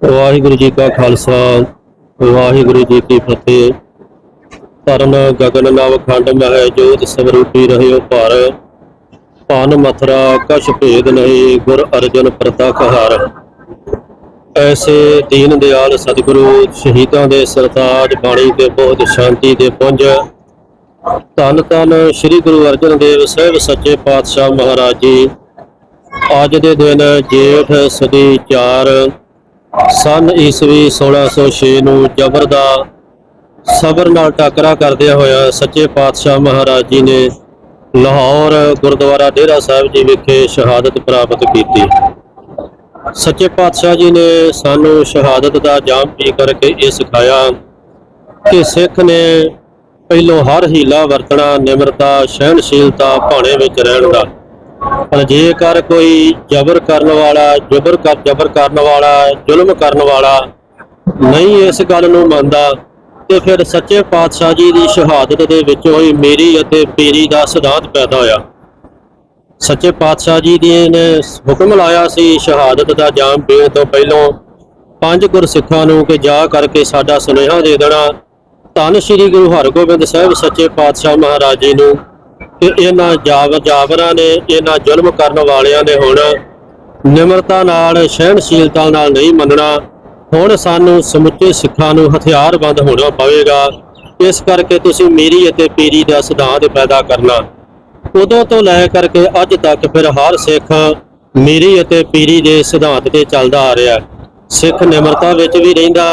ਵਾਹਿਗੁਰੂ ਜੀ ਕਾ ਖਾਲਸਾ, ਵਾਹਿਗੁਰੂ ਜੀ ਕੀ ਫਤਿਹ। ਤਰਨ ਗਗਨ ਨਵ ਖੰਡ ਮਹਿ ਜੋਤ ਸਵਰੂਪੀ ਰਹਿਓ ਭਰ। ਪਾਨ ਮਥਰਾ ਕਛ ਭੇਦ ਨਹੀਂ, ਗੁਰ ਅਰਜਨ ਪ੍ਰਤਖ ਹਰ। ਐਸੇ ਦੀਨ ਦਿਆਲ ਸਤਿਗੁਰੂ, ਸ਼ਹੀਦਾਂ ਦੇ ਸਰਤਾਜ ਬਾਣੀ ਤੇ ਬਹੁਤ ਸ਼ਾਂਤੀ ਦੇ ਪੁੰਜ। ਧੰਨ ਧੰਨ ਸ੍ਰੀ ਗੁਰੂ ਅਰਜਨ ਦੇਵ ਸਾਹਿਬ, ਸੱਚੇ ਪਾਤਸ਼ਾਹ ਮਹਾਰਾਜ ਜੀ। ਅੱਜ ਦੇ ਦਿਨ ਜੇਠ ਸਦੀ 4 ਸਨ ਈਸਵੀ 1606 ਨੂੰ ਜਬਰ ਦਾ ਸਬਰ ਨਾਲ ਟਾਕਰਾ ਕਰਦਿਆਂ ਹੋਇਆ ਸੱਚੇ ਪਾਤਸ਼ਾਹ ਮਹਾਰਾਜ ਜੀ ਨੇ ਲਾਹੌਰ ਗੁਰਦੁਆਰਾ ਡੇਰਾ ਸਾਹਿਬ ਜੀ ਵਿਖੇ ਸ਼ਹਾਦਤ ਪ੍ਰਾਪਤ ਕੀਤੀ। ਸੱਚੇ ਪਾਤਸ਼ਾਹ ਜੀ ਨੇ ਸਾਨੂੰ ਸ਼ਹਾਦਤ ਦਾ ਜਾਮ ਪੀ ਕਰਕੇ ਇਹ ਸਿਖਾਇਆ ਕਿ ਸਿੱਖ ਨੇ ਪਹਿਲੋਂ ਹਰ ਹੀਲਾ ਵਰਤਣਾ, ਨਿਮਰਤਾ, ਸਹਿਣਸ਼ੀਲਤਾ ਭਾਣੇ ਵਿੱਚ ਰਹਿਣ ਦਾ। ਪਰ ਜੇਕਰ ਕੋਈ ਜ਼ਬਰ ਕਰਨ ਵਾਲਾ, ਜ਼ਬਰ ਕਰ, ਜ਼ਬਰ ਕਰਨ ਵਾਲਾ, ਜ਼ੁਲਮ ਕਰਨ ਵਾਲਾ ਨਹੀਂ ਇਸ ਗੱਲ ਨੂੰ ਮੰਨਦਾ, ਤੇ ਫਿਰ ਸੱਚੇ ਪਾਤਸ਼ਾਹ ਜੀ ਦੀ ਸ਼ਹਾਦਤ ਦੇ ਵਿੱਚੋਂ ਹੀ ਮੇਰੀ ਅਤੇ ਪੀਰੀ ਦਾ ਸਿਧਾਂਤ ਪੈਦਾ ਹੋਇਆ। ਸੱਚੇ ਪਾਤਸ਼ਾਹ ਜੀ ਦੀ ਨੇ ਹੁਕਮ ਲਾਇਆ ਸੀ ਸ਼ਹਾਦਤ ਦਾ ਜਾਮ ਪੀਣ ਤੋਂ ਪਹਿਲਾਂ ਪੰਜ ਗੁਰਸਿੱਖਾਂ ਨੂੰ ਕਿ ਜਾ ਕਰਕੇ ਸਾਡਾ ਸੁਨੇਹਾ ਦੇ ਦੇਣਾ। ਧੰਨ ਸ਼੍ਰੀ ਗੁਰੂ ਹਰਗੋਬਿੰਦ ਸਾਹਿਬ ਸੱਚੇ ਪਾਤਸ਼ਾਹ ਮਹਾਰਾਜ ਜੀ ਨੂੰ। ਕਿ ਇਹਨਾਂ ਜਾਬ ਜਾਬਰਾਂ ਨੇ ਇਹਨਾਂ ਜ਼ੁਲਮ ਕਰਨ ਵਾਲਿਆਂ ਨੇ ਹੁਣ ਨਿਮਰਤਾ ਨਾਲ, ਸਹਿਣਸ਼ੀਲਤਾ ਨਾਲ ਨਹੀਂ ਮੰਨਣਾ। ਹੁਣ ਸਾਨੂੰ ਸਮੁੱਚੇ ਸਿੱਖਾਂ ਨੂੰ ਹਥਿਆਰਬੰਦ ਹੋਣਾ ਪਵੇਗਾ। ਇਸ ਕਰਕੇ ਤੁਸੀਂ ਮੇਰੀ ਅਤੇ ਪੀਰੀ ਦਾ ਸਿਧਾਂਤ ਪੈਦਾ ਕਰਨਾ। ਉਦੋਂ ਤੋਂ ਲੈ ਕਰਕੇ ਅੱਜ ਤੱਕ ਫਿਰ ਹਰ ਸਿੱਖ ਮੇਰੀ ਅਤੇ ਪੀਰੀ ਦੇ ਸਿਧਾਂਤ ਤੇ ਚੱਲਦਾ ਆ ਰਿਹਾ। ਸਿੱਖ ਨਿਮਰਤਾ ਵਿੱਚ ਵੀ ਰਹਿੰਦਾ,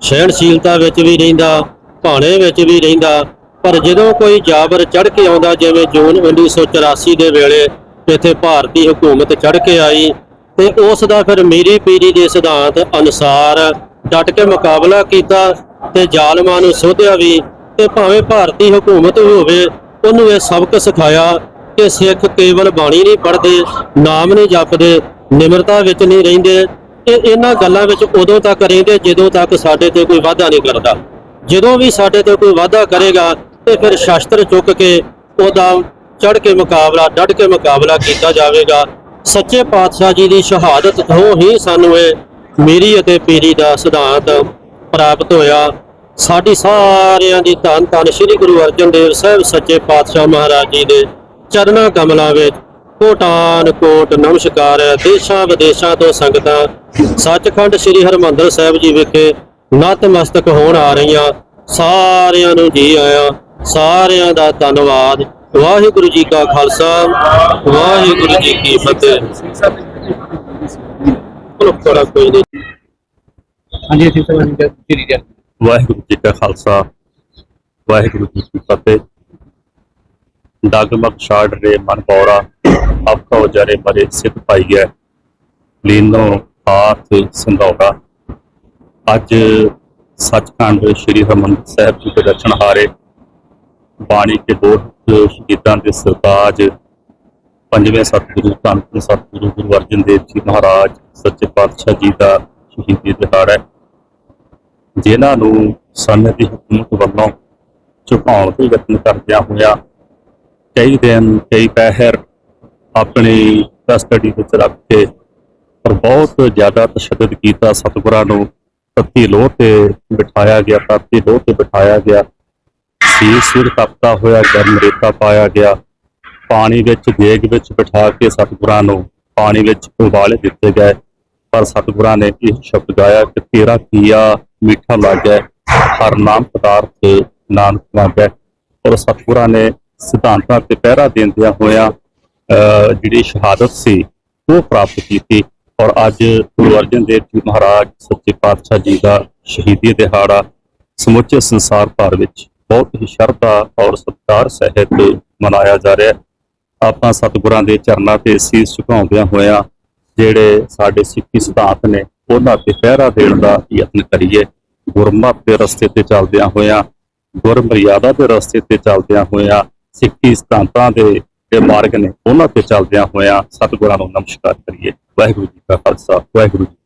ਸਹਿਣਸ਼ੀਲਤਾ ਵਿੱਚ ਵੀ ਰਹਿੰਦਾ, ਭਾਣੇ ਵਿੱਚ ਵੀ ਰਹਿੰਦਾ ਪਰ ਜਦੋਂ ਕੋਈ ਜਾਬਰ ਚੜ ਕੇ ਆਉਂਦਾ, ਜਿਵੇਂ ਜੂਨ 1984 ਦੇ ਵੇਲੇ ਇੱਥੇ ਭਾਰਤੀ ਹਕੂਮਤ ਚੜ ਕੇ ਆਈ ਤੇ ਉਸ ਦਾ ਫਿਰ ਮੀਰੀ ਪੀਰੀ ਦੇ ਸਿਧਾਂਤ ਅਨੁਸਾਰ ਡਟ ਕੇ ਮੁਕਾਬਲਾ ਕੀਤਾ ਤੇ ਜ਼ਾਲਮਾਂ ਨੂੰ ਸੋਧਿਆ ਵੀ ਤੇ ਭਾਵੇਂ ਭਾਰਤੀ ਹਕੂਮਤ ਹੋਵੇ, ਉਹਨੂੰ ਇਹ ਸਬਕ ਸਿਖਾਇਆ ਕਿ ਸਿੱਖ ਕੇਵਲ ਬਾਣੀ ਨਹੀਂ ਪੜ੍ਹਦੇ, ਨਾਮ ਨਹੀਂ ਜਪਦੇ, ਨਿਮਰਤਾ ਵਿੱਚ ਨਹੀਂ ਰਹਿੰਦੇ, ਇਹ ਇਹਨਾਂ ਗੱਲਾਂ ਵਿੱਚ ਉਦੋਂ ਤੱਕ ਰਹਿੰਦੇ ਜਦੋਂ ਤੱਕ ਸਾਡੇ ਤੇ ਕੋਈ ਵਾਅਦਾ ਨਹੀਂ ਕਰਦਾ। ਜਦੋਂ ਵੀ ਸਾਡੇ ਤੇ ਕੋਈ ਵਾਅਦਾ ਕਰੇਗਾ ਤੇ ਫਿਰ ਸ਼ਸਤਰ ਚੁੱਕ ਕੇ ਉਹਦਾ ਚੜ ਕੇ ਮੁਕਾਬਲਾ ਡਟ ਕੇ ਮੁਕਾਬਲਾ ਕੀਤਾ ਜਾਵੇਗਾ। ਸੱਚੇ ਪਾਤਸ਼ਾਹ ਜੀ ਦੀ ਸ਼ਹਾਦਤ ਤੋਂ ਹੀ ਸਾਨੂੰ ਇਹ ਮੇਰੀ ਅਤੇ ਪੀਰੀ ਦਾ ਸਿਧਾਂਤ ਪ੍ਰਾਪਤ ਹੋਇਆ। ਸਾਡੀ ਸਾਰਿਆਂ ਦੀ ਧੰਨ ਧੰਨ ਸ੍ਰੀ ਗੁਰੂ ਅਰਜਨ ਦੇਵ ਸਾਹਿਬ ਸੱਚੇ ਪਾਤਸ਼ਾਹ ਮਹਾਰਾਜ ਜੀ ਦੇ ਚਰਨਾਂ ਕਮਲਾਂ ਵਿੱਚ। ਕੋਟਾਨ ਕੋਟ ਨਮਸਕਾਰ, ਦੇਸ਼ਾਂ ਵਿਦੇਸ਼ਾਂ ਤੋਂ ਸੰਗਤਾਂ, ਸੱਚਖੰਡ ਸ੍ਰੀ ਹਰਮੰਦਰ ਸਾਹਿਬ ਜੀ ਵਿਖੇ ਨਤਮਸਤਕ ਹੋਣ ਆ ਰਹੀਆਂ। ਸਾਰਿਆਂ ਨੂੰ ਜੀ ਆਇਆਂ। ਸਾਰਿਆਂ ਦਾ ਧੰਨਵਾਦ। ਵਾਹਿਗੁਰੂ ਜੀ ਕਾ ਖਾਲਸਾ ਵਾਹਿਗੁਰੂ ਜੀ ਕੀ ਫਤਿਹ। ਹਾਂਜੀ ਅਸੀਂ ਤਾਂ ਜੀ ਜੀ ਵਾਹਿਗੁਰੂ ਜੀ ਕਾ ਖਾਲਸਾ ਵਾਹਿਗੁਰੂ ਜੀ ਕੀ ਫਤਿਹ। ਡਗਮਗ ਛਾੜ ਰੇ ਮਨ ਪੌੜਾ ਆਪਕਾ ਉਜਾਰੇ ਮਰੇ ਸਿੱਧ ਪਾਈਐ ਲੀਨੋ ਹਾਥ ਸੰਧੌੜਾ। ਅੱਜ ਸੱਚਖੰਡ ਸ੍ਰੀ ਹਰਮੰਦਰ ਸਾਹਿਬ ਜੀ ਦੇ ਦਰਸ਼ਨ ਹਾਰੇ। ਬਾਣੀ ਕੇ ਦੋ ਸ਼ਹੀਦਾਂ ਦੇ ਸਰਤਾਜ ਪੰਜਵੇਂ ਸਤਿਗੁਰੂ ਧੰਨ ਧੰਨ ਸਤਿਗੁਰੂ ਗੁਰੂ ਅਰਜਨ ਦੇਵ ਜੀ ਮਹਾਰਾਜ, ਸੱਚੇ ਪਾਤਸ਼ਾਹ ਜੀ ਦਾ ਸ਼ਹੀਦੀ ਦਿਹਾੜਾ ਹੈ। ਜਿਨ੍ਹਾਂ ਨੂੰ ਸਮੇਂ ਦੀ ਹਕੂਮਤ ਵੱਲੋਂ ਝੁਕਾਉਣ ਦੇ ਯਤਨ ਕਰਦਿਆਂ ਹੋਇਆ ਕਈ ਦਿਨ, ਕਈ ਪਹਿਰ ਆਪਣੀ ਕਸਟਡੀ ਵਿੱਚ ਰੱਖ ਕੇ ਪਰ ਬਹੁਤ ਜ਼ਿਆਦਾ ਤਸ਼ੱਦਦ ਕੀਤਾ ਸਤਿਗੁਰਾਂ ਨੂੰ। ਤੱਤੀ ਲੋਹ ਤੇ ਬਿਠਾਇਆ ਗਿਆ ਤੱਤੀ ਲੋਹ ਤੇ ਬਿਠਾਇਆ ਗਿਆ। ਸੀ ਸਿਰ ਤਪਤਾ ਹੋਇਆ ਗਰਮ ਰੇਤਾ ਪਾਇਆ ਗਿਆ। ਪਾਣੀ ਵਿੱਚ ਦੇਗ ਵਿੱਚ ਬਿਠਾ ਕੇ ਸਤਿਗੁਰਾਂ ਨੂੰ ਪਾਣੀ ਵਿੱਚ ਉਬਾਲੇ ਦਿੱਤੇ ਗਏ। ਪਰ ਸਤਿਗੁਰਾਂ ਨੇ ਇਹ ਸ਼ਬਦ ਗਾਇਆ ਕਿ ਤੇਰਾ ਕੀਆ ਮਿੱਠਾ ਲੱਗੈ, ਹਰ ਨਾਮ ਪਦਾਰਥ ਨਾਨਕ ਲੱਗੈ ਔਰ ਸਤਿਗੁਰਾਂ ਨੇ ਸਿਧਾਂਤਾਂ ਤੇ ਪਹਿਰਾ ਦਿੰਦਿਆਂ ਹੋਇਆਂ ਜਿਹੜੀ ਸ਼ਹਾਦਤ ਸੀ, ਉਹ ਪ੍ਰਾਪਤ ਕੀਤੀ। ਔਰ ਅੱਜ ਗੁਰੂ ਅਰਜਨ ਦੇਵ ਜੀ ਮਹਾਰਾਜ, ਸੱਚੇ ਪਾਤਸ਼ਾਹ ਜੀ ਦਾ ਸ਼ਹੀਦੀ ਦਿਹਾੜਾ ਸਮੁੱਚੇ ਸੰਸਾਰ ਭਰ ਵਿੱਚ ਬਹੁਤ ਹੀ ਸ਼ਰਧਾ ਔਰ ਸਤਿਕਾਰ ਸਹਿਤ ਮਨਾਇਆ ਜਾ ਰਿਹਾ ਆਪਾਂ ਸਤਿਗੁਰਾਂ ਦੇ ਚਰਨਾਂ ਤੇ ਸੀਸ ਝੁਕਾਉਂਦਿਆਂ ਹੋਇਆਂ ਜਿਹੜੇ ਸਾਡੇ ਸਿੱਖੀ ਸਿਧਾਂਤ ਨੇ, ਉਹਨਾਂ ਤੇ ਪਹਿਰਾ ਦੇਣ ਦਾ ਯਤਨ ਕਰੀਏ। ਗੁਰਮਤ ਦੇ ਰਸਤੇ ਤੇ ਚੱਲਦਿਆਂ ਹੋਇਆਂ, ਗੁਰਮਰਿਆਦਾ ਦੇ ਰਸਤੇ ਤੇ ਚੱਲਦਿਆਂ ਹੋਇਆਂ, ਸਿੱਖੀ ਸਿਧਾਂਤਾਂ ਦੇ ਜਿਹੜੇ ਮਾਰਗ ਨੇ, ਉਹਨਾਂ ਤੇ ਚੱਲਦਿਆਂ ਹੋਇਆਂ ਸਤਿਗੁਰਾਂ ਨੂੰ ਨਮਸਕਾਰ ਕਰੀਏ। ਵਾਹਿਗੁਰੂ ਜੀ ਕਾ ਖਾਲਸਾ, ਵਾਹਿਗੁਰੂ ਜੀ